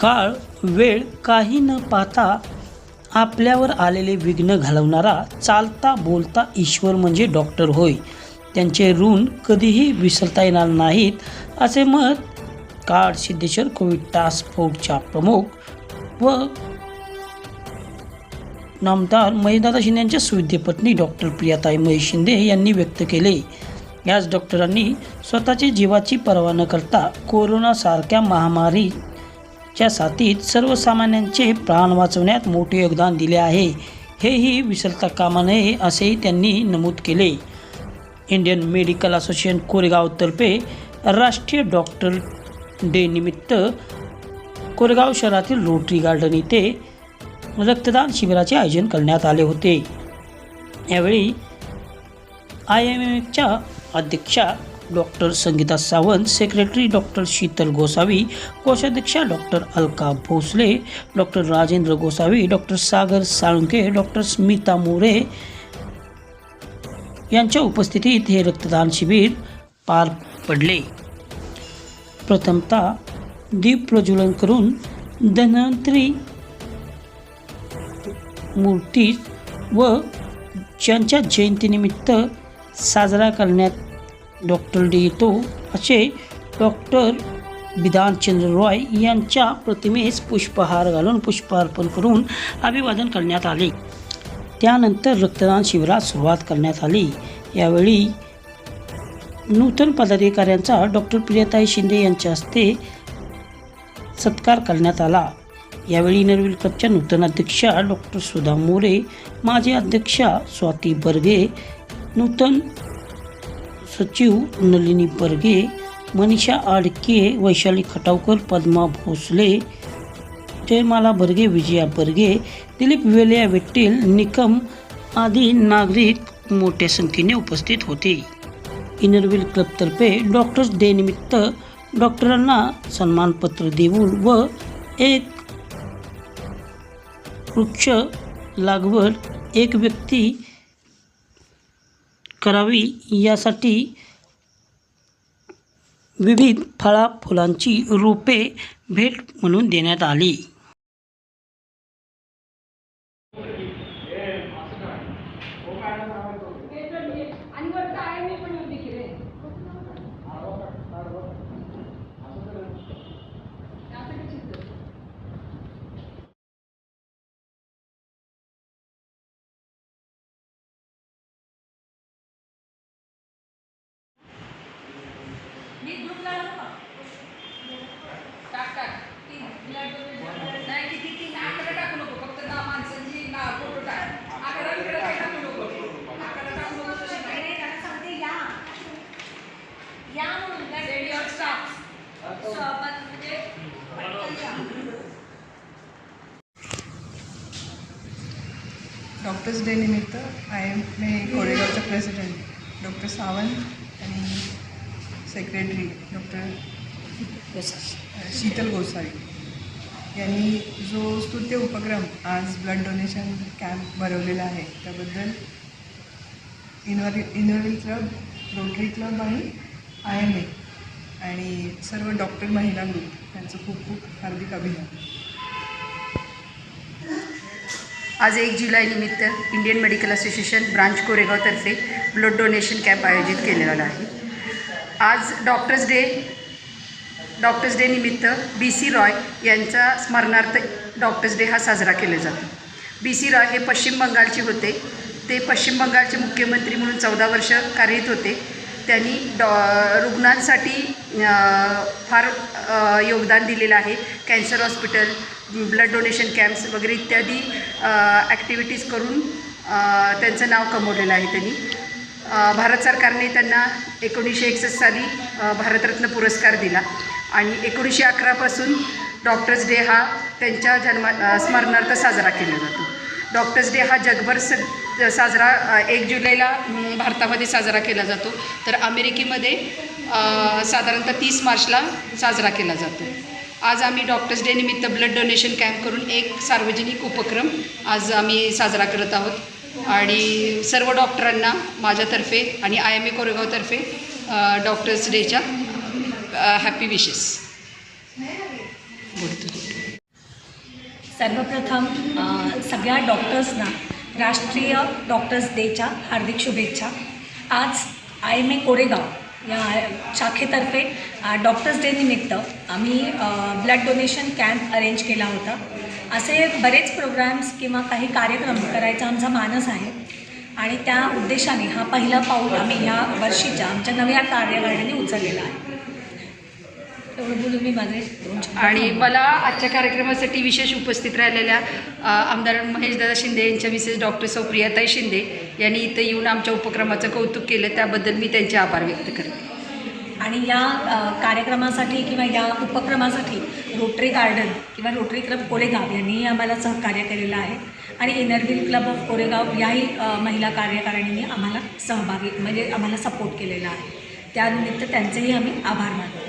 काळ वेळ काही न पाहता आपल्यावर आलेले विघ्न घालवणारा चालता बोलता ईश्वर म्हणजे डॉक्टर होय. त्यांचे ऋण कधीही विसरता येणार नाहीत असे मत काळ सिद्धेश्वर कोविड टास्क फोर्सच्या प्रमुख व नामदार महेशदादा शिंदे यांच्या सुविद्यपत्नी डॉक्टर प्रियाताई महेश शिंदे यांनी व्यक्त केले. याच डॉक्टरांनी स्वतःची जीवाची पर्वा न करता कोरोनासारख्या महामारी च्या साथीत सर्वसामान्यांचे प्राण वाचवण्यात मोठे योगदान दिले आहे. हेही विसरता कामा नये असेही त्यांनी नमूद केले. इंडियन मेडिकल असोसिएशन कोरेगावतर्फे राष्ट्रीय डॉक्टर डे निमित्त कोरेगाव शहरातील रोटरी गार्डन येथे रक्तदान शिबिराचे आयोजन करण्यात आले होते. यावेळी आय एम एच्या अध्यक्षा doctor Sangita Sawant secretary doctor Shital Gosavi कोषाध्यक्षा doctor Alka Bhosale doctor Rajendra Gosavi doctor Sagar Salunke doctor Smita More यांच्या उपस्थितीत हे रक्तदान शिबिर पार पडले. प्रथमतः दीप प्रज्वलन करून धन्वंतरी मूर्ती व ज्यांच्या जयंतीनिमित्त साजरा करण्यात डॉक्टर डे येतो असे डॉक्टर विधानचंद्र रॉय यांच्या प्रतिमेस पुष्पहार घालून पुष्पार्पण करून अभिवादन करण्यात आले. त्यानंतर रक्तदान शिबिरास सुरुवात करण्यात आली. यावेळी नूतन पदाधिकाऱ्यांचा डॉक्टर प्रियताई शिंदे यांच्या हस्ते सत्कार करण्यात आला. यावेळी नरविल क्लबच्या नूतन अध्यक्षा डॉक्टर सुधा मोरे माजी अध्यक्षा स्वाती बर्गे नूतन सचिव नलिनी बर्गे मनीषा आडके वैशाली खटावकर पद्मा भोसले जयमाला बर्गे विजया बर्गे दिलीप वेलिया विठ्ठल निकम आदी नागरिक मोठ्या संख्येने उपस्थित होते. इनरविल क्लबतर्फे डॉक्टर्स डेनिमित्त डॉक्टरांना सन्मानपत्र देऊन व एक वृक्ष लागवड एक व्यक्ती करावी यासाठी विविध फळा फुलांची रोपे भेट म्हणून देण्यात आली. डॉक्टर्स डे निमित्त I M A कोरेगावच्या president doctor Sawant. Secretary doctor Shital Gosavi यांनी जो स्तुत्य उपक्रम आज ब्लड डोनेशन कॅम्प भरवलेला आहे त्याबद्दल इनवर inner wheel club rotary club आणि आय एम ए आणि सर्व डॉक्टर महिला ग्रुप यांचं खूप खूप हार्दिक अभिनंदन. आज एक जुलैनिमित्त इंडियन मेडिकल असोसिएशन ब्रांच कोरेगावतर्फे ब्लड डोनेशन कॅम्प आयोजित केलेला आहे. आज डॉक्टर्स डे डॉक्टर्स डे निमित्त बी सी रॉय यांचा स्मरणार्थ डॉक्टर्स डे हा साजरा केला जातो. बी सी रॉय हे पश्चिम बंगालचे होते. ते पश्चिम बंगालचे मुख्यमंत्री म्हणून चौदा वर्ष कार्यरत होते. त्यांनी डॉ रुग्णांसाठी फार योगदान दिलेलं आहे. Cancer hospital blood donation camps वगैरे इत्यादी ॲक्टिव्हिटीज करून त्यांचं नाव कमवलेलं आहे त्यांनी. भारत सरकारने त्यांना एकोणीसशे एकसष्ट साली भारतरत्न पुरस्कार दिला. आणि एकोणीसशे अकरापासून डॉक्टर्स डे हा त्यांच्या जन्मा स्मरणार्थ साजरा केला जातो. डॉक्टर्स डे हा जगभर स साजरा एक जुलैला भारतामध्ये साजरा केला जातो. तर अमेरिकेमध्ये साधारणतः तीस मार्चला साजरा केला जातो. आज आम्ही डॉक्टर्स डे निमित्त ब्लड डोनेशन कॅम्प करून एक सार्वजनिक उपक्रम आज आम्ही साजरा करत आहोत. आणि सर्व डॉक्टरांना माझ्यातर्फे आणि आय एम ए कोरेगावतर्फे डॉक्टर्स डेच्या हॅपी विशेस बोलतो. सर्वप्रथम सगळ्या डॉक्टर्सना राष्ट्रीय डॉक्टर्स डेच्या हार्दिक शुभेच्छा. आज आय एम ए कोरेगाव या शाखेतर्फे डॉक्टर्स डे निमित्त आम्ही ब्लड डोनेशन कॅम्प अरेंज केला होता. असे बरेच प्रोग्राम्स किंवा काही कार्यक्रम करायचा आमचा मानस आहे. आणि त्या उद्देशाने हा पहिला पाऊल आम्ही ह्या वर्षीच्या आमच्या नव्या कार्यकारिणीने उचललेला आहे. एवढं बोलून मी माझे आणि. मला आजच्या कार्यक्रमासाठी विशेष उपस्थित राहिलेल्या आमदार महेशदादा शिंदे यांच्या मिसेस डॉक्टर सौ प्रियाताई शिंदे यांनी इथं येऊन आमच्या उपक्रमाचं कौतुक केलं. त्याबद्दल मी त्यांचे आभार व्यक्त करते. आणि या कार्यक्रमासाठी किंवा या उपक्रमासाठी रोटरी गार्डन किंवा रोटरी क्लब कोरेगाव यांनीही आम्हाला सहकार्य केलेलं आहे. आणि इनरव्हील क्लब ऑफ कोरेगाव याही महिला कार्यकारिणीने आम्हाला सहभागी म्हणजे आम्हाला सपोर्ट केलेला आहे. त्यानिमित्त त्यांचेही आम्ही आभार मानतो.